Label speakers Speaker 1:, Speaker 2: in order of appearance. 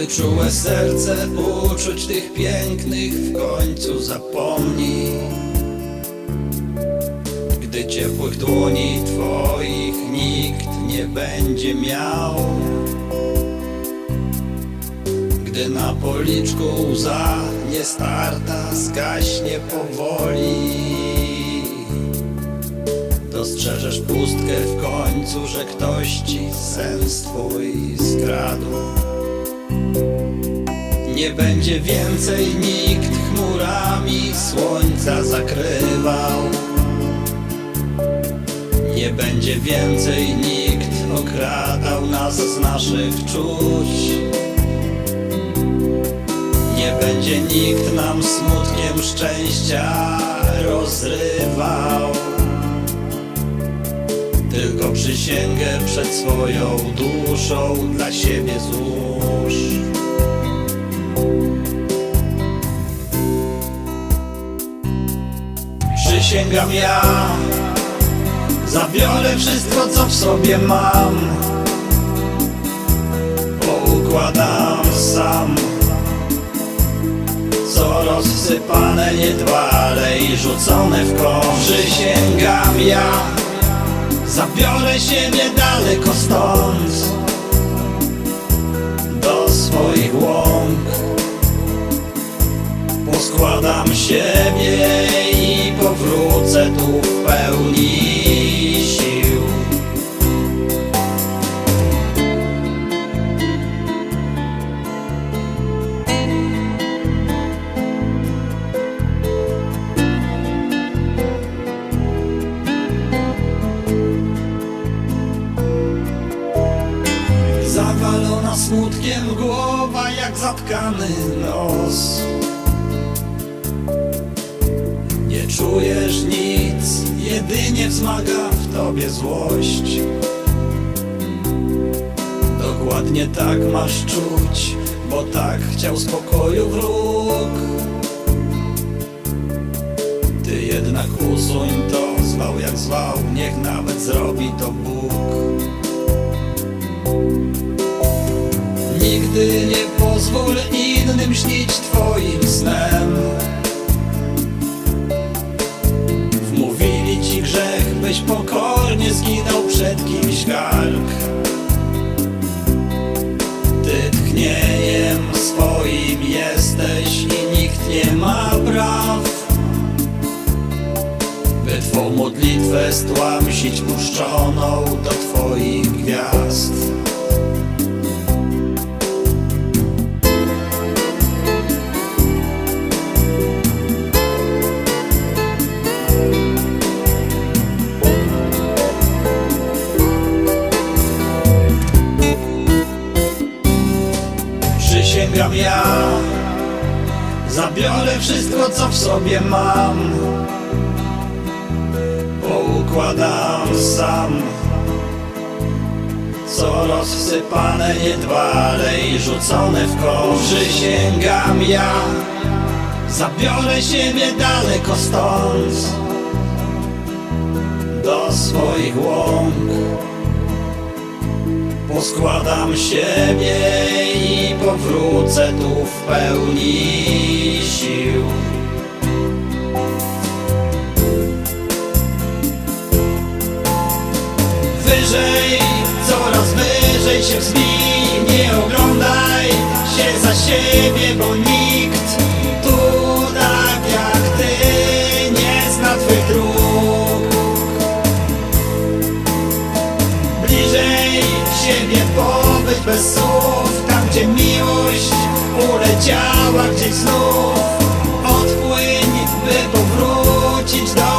Speaker 1: Gdy czułe serce uczuć tych pięknych w końcu zapomni Gdy ciepłych dłoni twoich nikt nie będzie miał. Gdy na policzku łza nie starta zgaśnie powoli. Dostrzeżesz pustkę w końcu, że ktoś ci sens twój skradł Nie będzie więcej nikt chmurami słońca zakrywał. Nie będzie więcej nikt okradał nas z naszych czuć. Nie będzie nikt nam smutkiem szczęścia rozrywał. Tylko przysięgę przed swoją duszą dla siebie złóż Przysięgam ja. Zabiorę wszystko co w sobie mam. Poukładam sam. Co rozsypane niedbale i rzucone w kosz. Przysięgam ja. Zabiorę siebie daleko stąd. Do swoich łąk. Poskładam siebie powrócę tu w pełni sił. Zawalona smutkiem głowa jak zatkany nos czujesz nic, jedynie wzmaga w tobie złość. Dokładnie tak masz czuć, bo tak chciał spokoju wróg. Ty jednak usuń to, zwał jak zwał, niech nawet zrobi to Bóg. Nigdy nie pozwól innym śnić twoim snem przed kimś Ty swoim jesteś i nikt nie ma praw. By twą modlitwę stłamsić puszczoną do twoich Zabiorę wszystko co w sobie mam. Poukładam sam. Co rozsypane niedbale i rzucone w kosz. Przysięgam ja. Zabiorę siebie daleko stąd. Do swoich łąk Poskładam siebie i powrócę tu w pełni sił. Wyżej, coraz wyżej się wzbij Nie oglądaj się za siebie, bo vintage